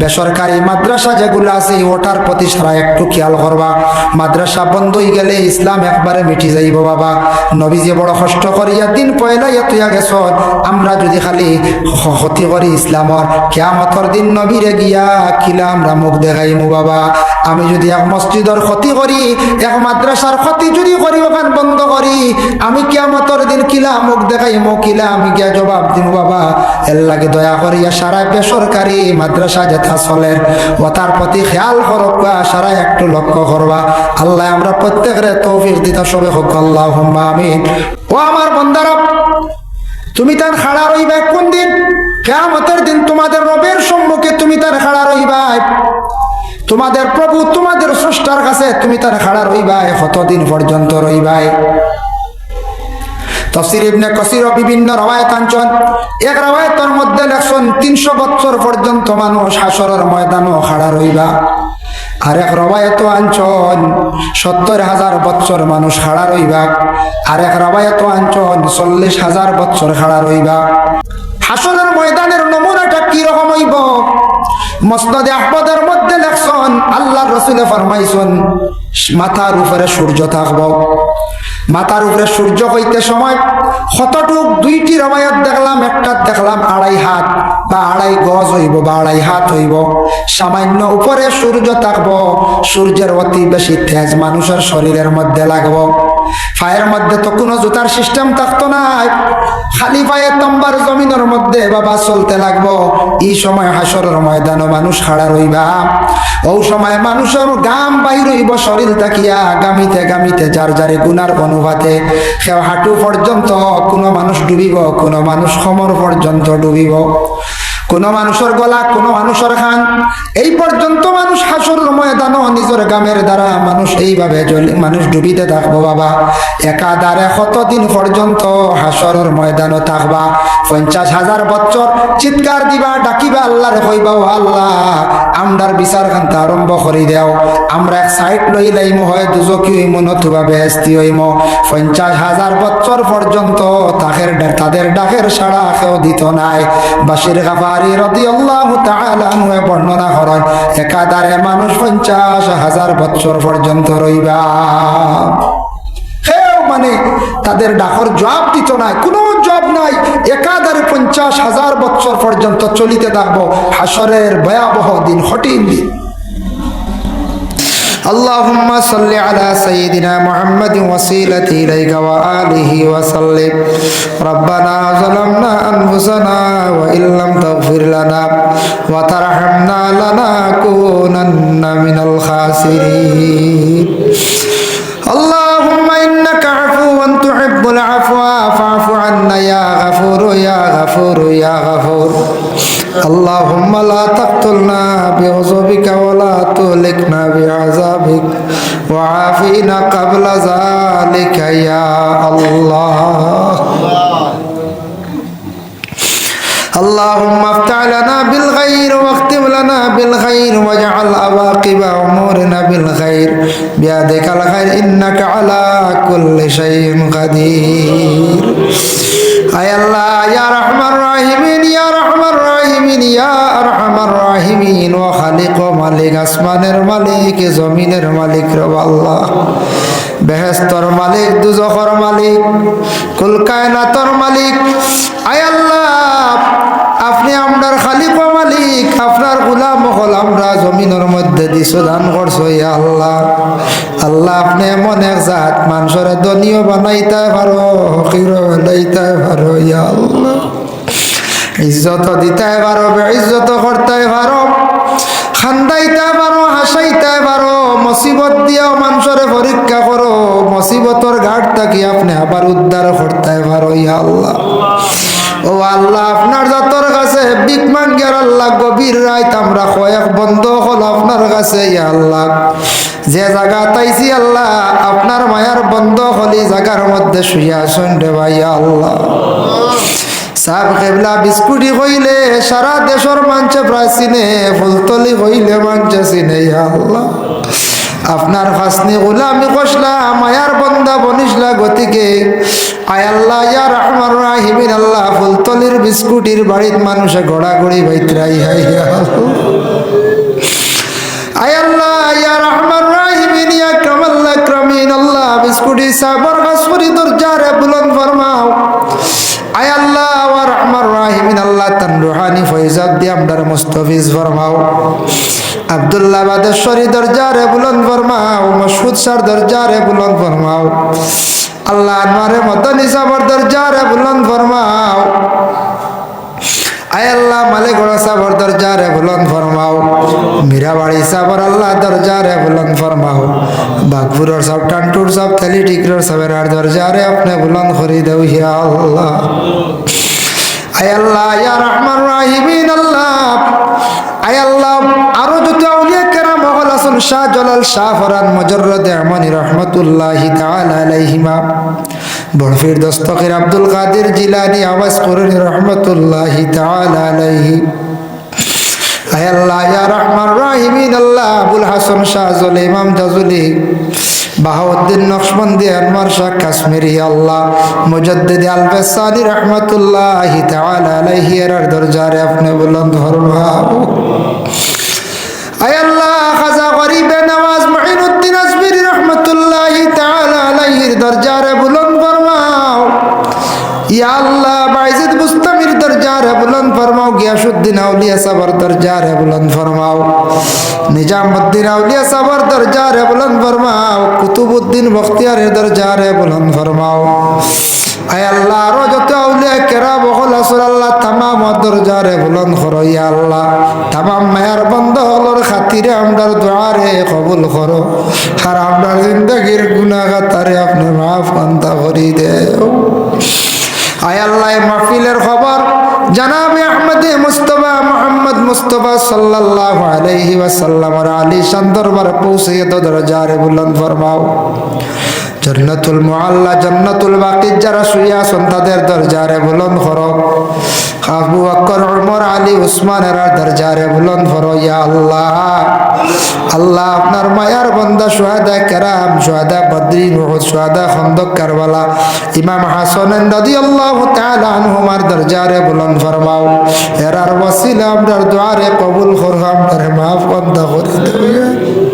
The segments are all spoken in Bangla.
বেসরকারি মাদ্রাসা যেগুলো আছে, ওটার প্রতি সারা একটু খেয়াল করবা। মাদ্রাসা বন্ধ হয়ে গেলে ইসলাম একবারে মিটি যাইব বাবা। নবী যে বড় কষ্ট করিয়া দিন পয়লা তুইয়া গেছ। আমরা যদি খালি ক্ষতি করি ইসলামর, কেয়ামতর দিন নবীরে গিয়া কিলা আমরা মুখ দেখাইমু বাবা। আমি যদি এক মসজিদর ক্ষতি করি, এক মাদ্রাসার ক্ষতি যদি করি ওখান বন্ধ করি, আমি কেয়ামতর দিন কিলা মুখ দেখাইমু, কিলা আমি গিয়া জবাব দিম বাবা। এর লাগে দয়া করিয়া সারা বেসরকারি মাদ্রাসা যেথা চলে, ও তার প্রতি খেয়াল করবা সারা একটু লক্ষ্য করবা। আল্লাহ আমরা প্রত্যেকের তৌফিক দিতা, সবে হোক আল্লাহ আমিন। ও আমার বন্দারা তুমি তার খাড়া রইবা কোন দিন? কেয়ামতের দিন তোমাদের রবের সম্মুখে তুমি তার খাড়া রইবা তোমাদের প্রভু তোমাদের স্রষ্টার কাছে তুমি তার খাড়া রইবাই, কতদিন পর্যন্ত রইবাই? তফসির ইবনে কসির বিভিন্ন রবায়ত আঞ্চল এক রবায়তের মধ্যে লেখছেন, তিনশো বছর পর্যন্ত মানুষ হাসরের ময়দানও খাড়া রইবা। আর এক রবায়ত আঞ্চল সত্তর হাজার বছর মানুষ খাড়া রইবা। আর এক রবায়ত আঞ্চল চল্লিশ হাজার বছর খাড়া রইবা। হাসরের ময়দানের নমুনাটা কি রকম হইব? মসনদে আহমদের মধ্যে লেখছন আল্লাহ রসুলে ফরমাইছন, মাথার উপরে সূর্য থাকব। মাথার উপরে সূর্য হইতে সময় হতটুক দুইটি রবায়ত দেখলাম, একটা দেখলাম আড়াই হাত, বা আড়াই গজ হইব, বা আড়াই হাত হইব। সামান্য উপরে সূর্য থাকব, সূর্যের অতি বেশি তেজ মানুষের শরীরের মধ্যে লাগব। পায়ের মধ্যে তো কোনো জুতার সিস্টেম থাকতো না। খালি পায়ে তম্বার জমিনের মধ্যে বাবা চলতে লাগবো। এই সময় হাসরের ময়দানও মানুষ খাড়া রইবা। ও সময় মানুষের গাম বাই রইব শরীর তাকিয়া গামিতে গামিতে, যার যারে গুনার অনুভাতে সেও হাঁটু পর্যন্ত কোনো মানুষ ডুবিব, কোনো মানুষ সমর পর্যন্ত ডুবিব। কোনো মানুষের গলা, কোনো মানুষের খান এই পর্যন্ত মানুষ হাসর নিজের গ্রামের দ্বারা মানুষ এইভাবে মানুষ ডুবিতে থাকব বাবা। একাধারে কতদিন পর্যন্ত হাসরের ময়দানও থাকবা? পঞ্চাশ হাজার বছর চিৎকার দিবা, ডাকিবা আল্লাহর কইবা ও আল্লাহ। আমরার বিচার খান্তা আরম্ভ করি দেও। আমরা এক সাইড লই লাইমু হয় দুজকি হইমু, নতুবা বেহস্তি হইমু। পঞ্চাশ হাজার বছর পর্যন্ত তাদের তাদের ডাকের সাড়া কেউ দিত নাই। বাসির রাদিয়াল্লাহু তাআলা আনহু বর্ণনা করেন একাধারে মানুষ পঞ্চাশ হাজার বছর পর্যন্ত রইবা। মানে তাদের ডাকর জবাব দিত নাই, কোনো জব নাই। একাধারে পঞ্চাশ হাজার বছর পর্যন্ত চলিতে থাকব। হাসরের ভয়াবহ দিন হটিন দিন। اللهم صل على سيدنا محمد وسيلة إليك وآله وسلم. ربنا ظلمنا أنفسنا وإن لم تغفر لنا وترحمنا لنكونن من الخاسرين. اللهم إنك عفو تحب العفو فاعف عنا يا غفور يا غفور يا غفور. اللهم لا تقتلنا بغضبك ولا تهلكنا بعذابك وعافينا قبل ذلك يا الله. اللهم افتح لنا بالخير واختم لنا بالخير واجعل عواقب أمورنا بالخير. بيدك الخير إنك على كل شيء قدير. أي الله يا رحمن দিন ও খালিক ও মালিক, আসমানের মালিক, জমিনের মালিক রব আল্লাহ। বেহেস্তর মালিক, দুজখর মালিক কুলকায়নাতর মালিক। আয় আল্লাহ, আপনি আমরার খালিক ও মালিক, আপনার গুলাম হল আমরা জমিনের মধ্যে দিছো, দান করছ, ইয়া আল্লাহ। আল্লাহ, আপনি এমন এক জাত, মানুষের দনীয় বানাইতে পারো হকির লইতে পারো, ইয়া আল্লাহ। ইজ্জত দিতে পারো ইজ্জত করতে পারো। খান্দাইতে পারো, হাসাইতে পারো, মুসিবত দিয়াও মানুষের পরীক্ষা করো, মুসিবতর ঘাট থাকি আপনি আবার উদ্ধার করতে পারো, ইয়া আল্লাহ। ও আল্লাহ, আপনার যতর কাছে বিক মাঙ্গের আল্লাহ গভীর রাত আমরা কয়েক বন্ধ হল আপনার কাছে, ইয়া আল্লাহ। যে জায়গা তাইছি আল্লাহ, আপনার মায়ার বন্ধ হলি জায়গার মধ্যে শুয়ে আসুন রে ভাই আল্লাহ। সাব কেবলা বিস্কুটি হইলে সারা দেশর মানছে প্রায় চিনে, ফুলতলি হইলে মানছে সিনে আল্লাহ। আপনার হাসনি গুলামি কষলা মায়ার বন্দা বনিসলা গতিকে। আয় আল্লাহ ইয়ার আমার রাহিমিন, আল্লাহ, ফুলতলির বিস্কুটির বাড়ির মানুষে ঘোড়াঘড়ি বাইত্রাই হাই আয় আল্লাহ ইয়ার আমার রাহিমিন, ইয়া ক্রমাল্লাহ ক্রমিন আল্লাহ, বিস্কুটি সাবর গাছপুরি দরজারে বুলন ফরমা মুস্তফিজ ফরমাও। আবদুল্লাহ বাদেশ্বরী দরজারে বুলন্দ ফরমাও মসুদ সার দরজারে বুলন্দ ফরমাও। আল্লাহ আনোয়ারে মদনী সাবর দরজারে বুলন্দ ফরমাও। আল্লাহ মালিকড় সাবর দরজারে বুলন্দ ফরমাও। আল্লাহ ফরমাও। সবের আর দরজারে আপনি বুলন্দ হিয়া আল্লাহ। আয় আল্লাহ, ইয়া রহমান রাহিমিন, আল্লাহ। আয় আল্লাহ, আরও যত আউলিয়া কেরাম হল আসুন শাহ জলাল শাহ ফরান মজরদ আমানি রহমতুল্লাহি তাআলা আলাইহিমা। বরফির দস্তকের আব্দুল কাদের জিলানি, আওয়াজ করেন, রহমতুল্লাহি তাআলা আলাইহি। আয় আল্লাহ, ইয়া রহমান রাহিমিন, আল্লাহ। আবুল হাসান শাহ জল ইমাম জাজুলি বাহাউদ্দিন নকশবন্দি আনমার শাহ কাশ্মীরি আল্লাহ। মুজদ্দিদ আল বেসানি রহমতুল্লাহ এর দরজারে আপনি বুলন্দ ফরমাও আয় আল্লাহ, খাজা গরিবে নওয়াজ মুঈনুদ্দিন আজমিরি রহমতুল্লাহ তাআলা আলাইহির দরজারে বুলন্দ ফরমাও। ইয়া আল্লাহ, বাইজিদ মুস্তামির দরজারে বুলন্দ ফরমাও গিয়াসুদ্দিন আউলিয়া সাবর দরজারে বুলন্দ ফরমাও। নিজামুদ্দিন আউলিয়া সাবর দরজারে বুলন্দ ফরমাও, কুতুবুদ্দিন বখতিয়ারের দরজারে বুলন্দ ফরমাও। আয় আল্লাহ আরও যত আউলিয়া কেরা বহল আসল আল্লাহ, তামাম দরজারে বুলন্দ করো ইয়া আল্লাহ। তামাম মায়ার বন্ধ হলোর খাতিরে আমরার দোয়ারে কবুল করো। আর আমরার জিন্দগির গুনাগাতারে আপনি মাফ কান্তা করি দেও। আয় আল্লাহ মাহফিলের খবর জানাবে আহমদে মুস্তফা, মোহাম্মদ মুস্তফা সাল্লাল্লাহু আলাইহি ওয়াসাল্লামর আলী শান দরবারে পৌঁছে দরজারে বুলন্দ ফরমাও। জন্নতুল মুআল্লা, জন্নতুল বাকি যারা শুয়ে আছেন তাদের দরজারে বুলন্দ করো। আবু বকর, উমর, আলী উসমানের দরজারে বুলন্দ করো, ইয়া আল্লাহ। আল্লাহ আপনার মায়ার বন্দা, সুহাদা কেরাম, সুহাদা বদ্রিন উহুদ সুহাদা খন্দক কারবালা। ইমাম হাসান রাদিয়াল্লাহু তাআলা আনহুমার দরজারে বুলন্দ ফরমাও। এরার ওসিলা আমরার দুআরে কবুল করো আমরার মাফ বন্দা করে। দেবে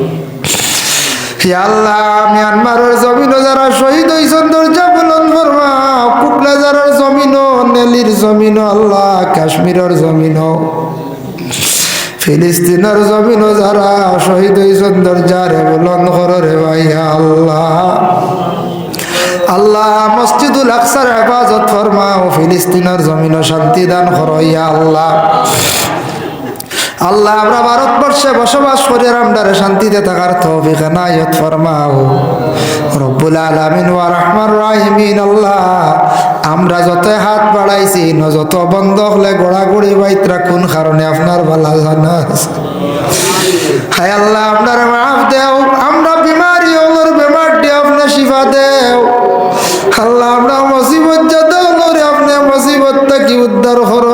আল্লাহ মিয়ানমারের জমিনও যারা শহীদ হয়েছেন দরজা বুলন্দ ফরমাও কুকলাজারের জমিনও, নেলির জমিনও, আল্লাহ, কাশ্মীরের জমিনও। ফিলিস্তিনের জমিনও যারা শহীদ হয়েছেন দরজারে বুলন্দ করো রে ভাইয়া, আল্লাহ। আল্লাহ, মসজিদুল আকসার হেফাজত ফরমাও, ফিলিস্তিনের জমিনও শান্তি দান করো ইয়া আল্লাহ। আল্লাহ আমরা ভারতবর্ষে বসবাস করি আমরা শান্তিতে থাকার তৌফিক নায়ত ফরমাও রব্বুল আলামিন ওয়া রহমান রাহিমিন, আল্লাহ, আমরা যত হাত বাড়াইছি, ন যত বন্ধ হলে গোড়াগুড়ি বাইতরা কোন কারণে আপনার ভালো জানা। হায় আল্লাহ, আপনার মাফ দেও, আমরা বিমারি ওর বেমার দিয়ে আপনার শিফা দেও। আল্লাহ, আমরা মুসিবত যত আপনি মুসিবতটা কি উদ্ধার করো।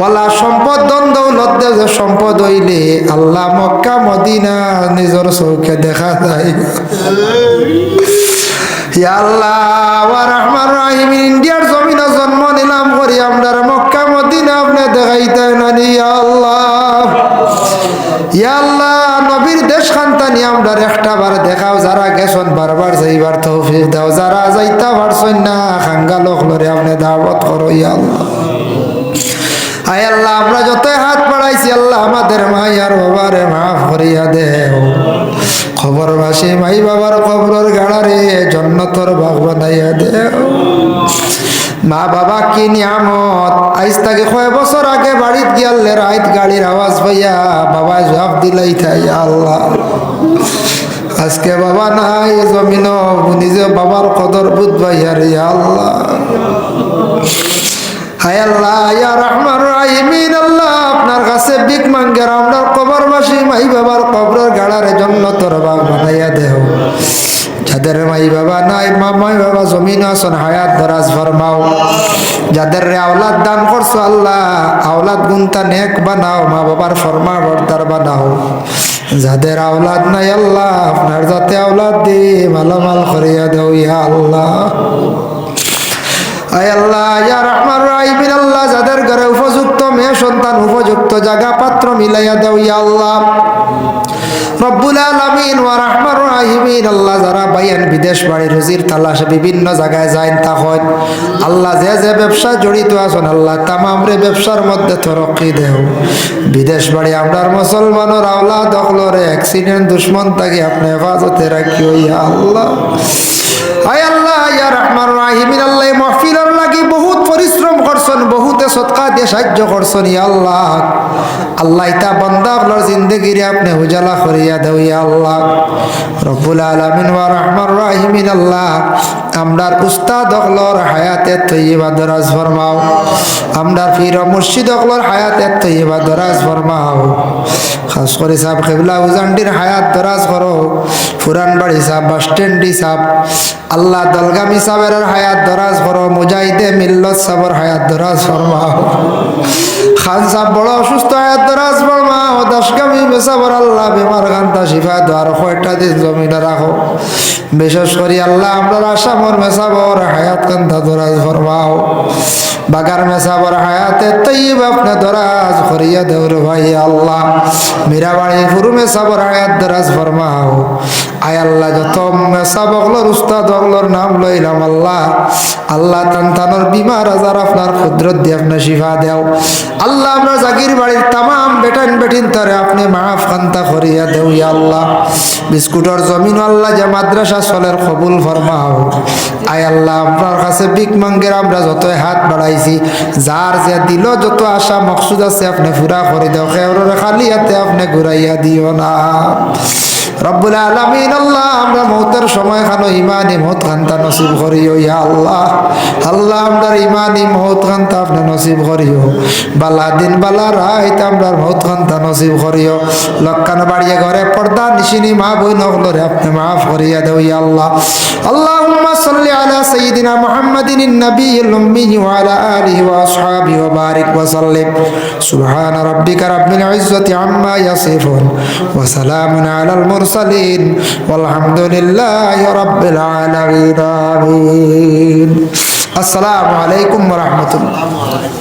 ওয়ালা সম্পদ দন দৌলত, যে সম্পদ হইলে আল্লাহ মক্কা, মদিনা নিজর চৌকে দেখা যায়। আল্লাহ রাহিম, ইন্ডিয়ার জমিনে জন্ম নিলাম করি, আমরা মক্কা, মদিনা আপনি দেখাইতে নানি আল্লাহ। ইয়া আল্লাহ, নবীর দেশ খান্তানি, আমরা একটা বার দেখাও, যারা গেছন বারবার যাইবার তৌফিক দাও, যারা যাইতা পারছন না, খাঙ্গা লোক লরে আপনি দাওয়াত করো আল্লাহ। আয় আল্লাহ, আমরা যতই হাত বাড়াইছি, আল্লাহ আমাদের মাইয়ার বাবারে মাফ করিয়া দেও। খবর ভাসি মাই বাবার খবরের গাড়ারে জন্নতর বাগ বানাইয়া দেও। মা বাবা, কি নিয়ামত? আইস তাকে কয় বছর আগে বাড়িত গিয়ালে রাইত গাড়ির আওয়াজ পাইয়া বাবা জবাব দিলাই তাই আল্লাহ। আজকে বাবা নাই জমিন নিজে বাবার কদর বুধ ভাইয়া রে আল্লাহ। হায় আল্লাহ, ইয়া রহমান রাহিমিন আল্লাহ, আপনার কাছে বিক মাঙ্গের আপনার কবর মাসি মাই বাবার কবরের গাড়ারে জন্য তোর বাগ বানাইয়া দেহ। যাদের মাই বাবা নাই মামাই বাবা জমিন আসন হায়াত দরাজ ফরমাও। যাদের রে আওলাদ দান করছ আল্লাহ, আওলাদ গুনতা নেক বানাও, মা বাবার ফরমা বর্দার বানাও। যাদের আওলাদ নাই আল্লাহ, আপনার যাতে আওলাদ দি মালামাল করিয়া দেও ইয়া আল্লাহ। আল্লাহ আল্লাহ যাদের উপযুক্ত সন্তান উপযুক্ত মিলাইয়া ইয়া আল্লাহ। আল্লাহ যারা তালাশে বিভিন্ন জায়গায় যায় তখন আল্লাহ যে যে ব্যবসা জড়িত আছেন, আল্লাহ তামাম রে ব্যবসার মধ্যে তরক্কি দেও। বিদেশ বাড়ি আমরার মুসলমানের আওলা দখলরে অ্যাক্সিডেন্ট দুশ্মন তাকে আপনি হেফাজতে রাখিও ইয়া আল্লাহ। আয় আল্লাহ রহমান আল্লাহ বহুত পরিশ্রম করছেন সৎকা দিয়ে সাহায্য করছেন আল্লাহ। আল্লাহ, ইতা বন্দা আপনার জিন্দগিরে আপনি উজালা করিয়া দেও আল্লাহ। রব্বুল আলামিন রহমান রাহিমিন, আল্লাহ। আমরার উস্তাদ অকলর হায়াতে তৈবা দরাজ ফরমাও। আমরার ফির মুর্শিদ অকলর হায়াতে তৈবা দরাজ ফরমাও। খাস করে কেবলা হায়াত দরাজ করো। ফুরান বাড়ি সাহেব বাস স্ট্যান্ডি সাহেব আল্লাহ দলগামী সাহেবের হায়াত দরাজ করো। মুজাহিদে মিল্লত সাহেবের হায়াত দরাজ ফরমাও। আল্লাহ। খান সাহেব বড় অসুস্থ হায়াত দরাজ ফরমাও দশগামী বেসাবর আল্লাহ বেমার গান্তা শিফা দ্বার কয়টা দিন জমিনে রাখো। বিশেষ করি আল্লাহ আমরা আসামর মেসাবর হায়াত কান্তা দরাজ ফরমাও। বাগার মেসাবর হায়াতে তৈব আপনি দরাজ করিয়া দেউর ভাই আল্লাহ। মীরাবাড়ি ফুরু মেসাবর হায়াত দরাজ ফরমাও। আয় আল্লাহ যত মেসাব অগলর উস্তাদ অগলর নাম লইলাম আল্লাহ। আল্লাহ তান তানোর বিমার আজার আপনার কুদরত দিয়ে আপনি শিফা দেও। আল্লাহ আমরা জাগির বাড়ির তাম বেটান বেটিন তরে আপনি মাফ খান্তা করিয়া দেউ আল্লাহ। বিস্কুটর জমিন আল্লাহ যে মাদ্রাসা চলের কবুল ফরমাও। আয় আল্লাহ, আপনার কাছে বিক মাঙ্গের আমরা যত হাত বাড়াইছি, যার যে দিল যত আশা মকসুদ আছে আপনি পুরা করে দেও খেয়ে খালি হাতে আপনি ঘুরাইয়া দিও না। রব্বুল আলামিন আল্লাহ আমরা মৌতের সময় খানো ইমানি মৌত খান্তা নসিব করিও ইয়া আল্লাহ আল্লাহ আমরা ইমানি মৌত খান্তা আপনি নসিব করিও বালা দিন বালা রাইত আমরা মৌত খান্তা নসিব করিও লক্কান বাড়িয়ে ঘরে পর্দা নিশিনি মা বই নকলরে আপনি মাফ করিয়া দেও ইয়া আল্লাহ اللهم صل على سيدنا محمد النبي الأمي وعلى آله وأصحابه وبارك وسلم سبحان ربك رب العزة عما يصفون وسلام على المرسلين والحمد لله رب العالمين. آمين السلام عليكم ورحمة الله.